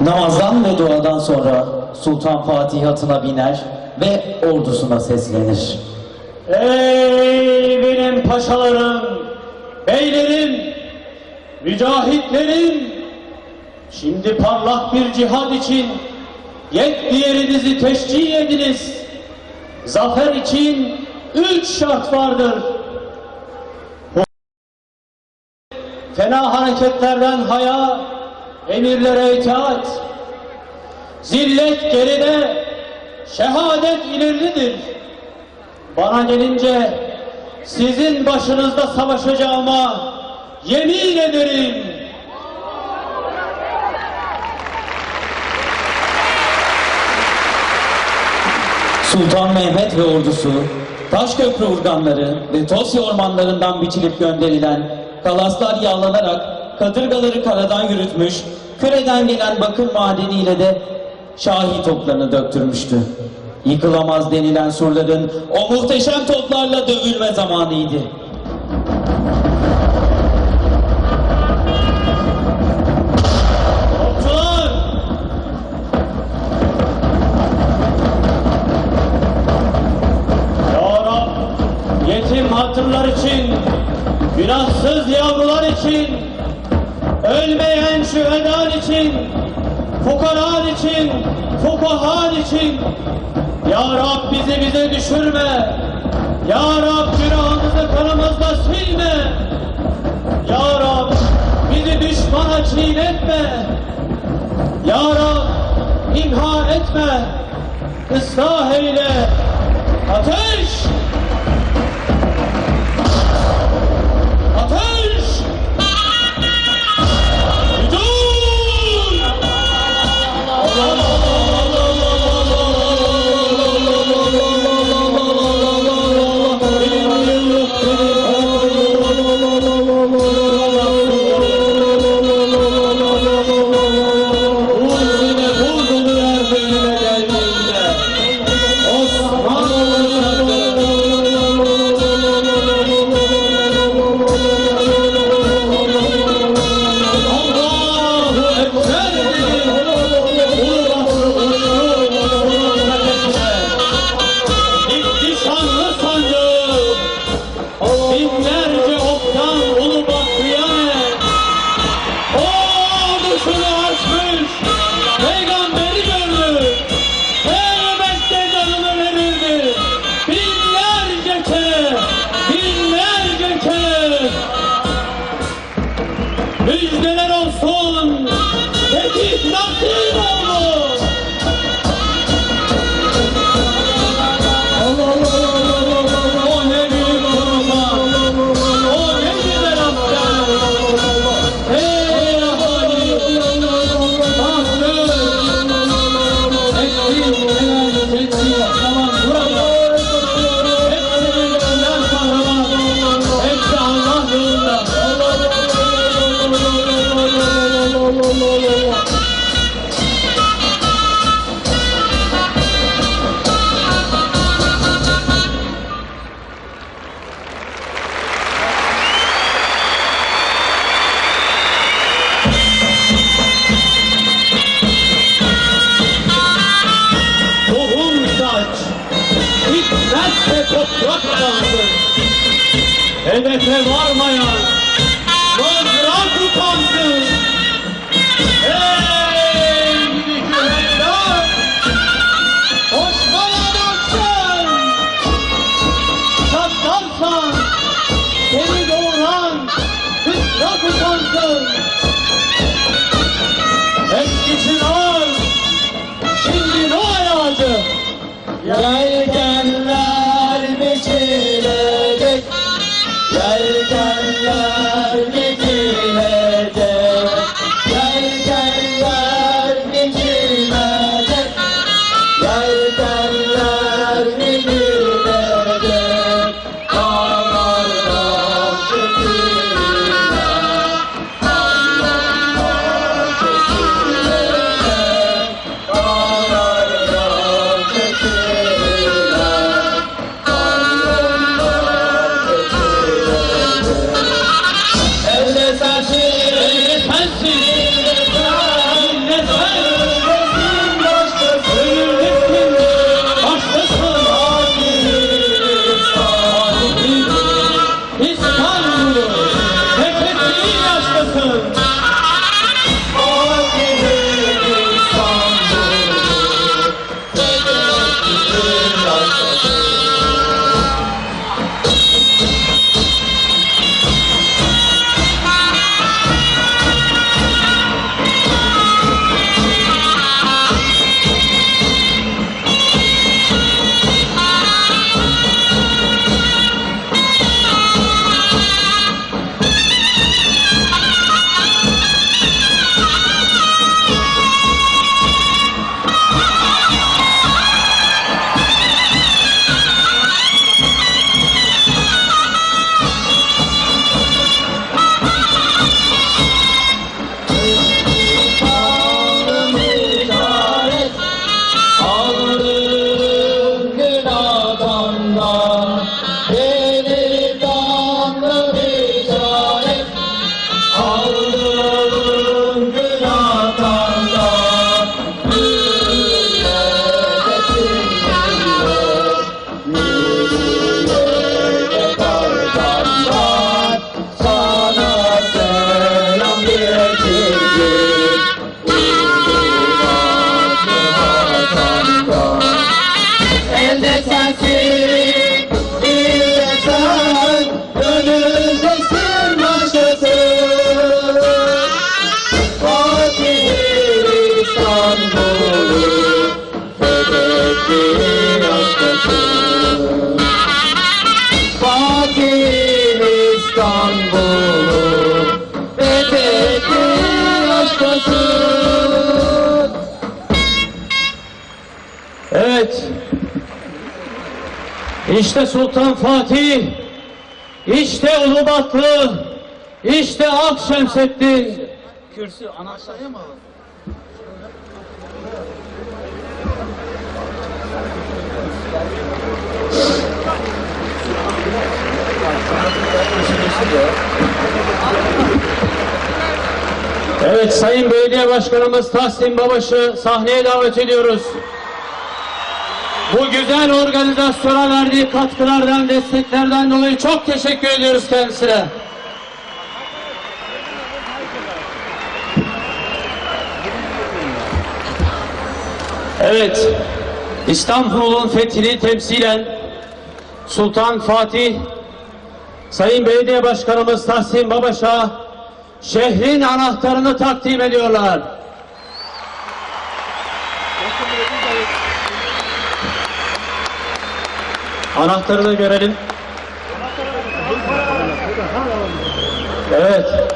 Namazdan ve duadan sonra Sultan Fatih atına biner ve ordusuna seslenir. Ey benim paşalarım, beylerim, mücahitlerim! Şimdi parlak bir cihad için yek diğerinizi teşcih ediniz. Zafer için üç şart vardır. Fena hareketlerden haya, emirlere itaat. Zillet geride, şehadet ileridir. Bana gelince sizin başınızda savaşacağıma yemin ederim. Sultan Mehmet ve ordusu Taşköprü urganları ve Tosya ormanlarından biçilip gönderilen kalaslar yağlanarak kadırgaları karadan yürütmüş, küreden gelen bakır madeniyle de Şahi toplarını döktürmüştü. Yıkılamaz denilen surların o muhteşem toplarla dövülme zamanıydı. Yetim hatırlar için, günahsız yavrular için, ölmeyen şühedan için, fukaran için, fukahan için, Ya Rab bizi bize düşürme, Ya Rab günahımızı kanımızla silme, Ya Rab bizi düşmana çiğnetme, Ya Rab imha etme, ıslah eyle! Ateş! Adansın. Hedefe varmayan mızrak utansın. Ey gidi kürekler, koşmaya dönsün. Çatlarsan seni doğuran mızrak utansın. Eski çınar, Şimdi ne? Yelkenler Jai Jai Jai. İşte Sultan Fatih, işte Ulubatlı, işte Akşemseddin. Kürsü ana aşağıya mı Evet Sayın Belediye Başkanımız Tahsin Babaş'ı sahneye davet ediyoruz. Bu güzel organizasyona verdiği katkılardan, desteklerden dolayı çok teşekkür ediyoruz kendisine. Evet, İstanbul'un fethini temsilen Sultan Fatih, Sayın Belediye Başkanımız Tahsin Babaş'a şehrin anahtarını takdim ediyorlar. Anahtarını görelim. Evet.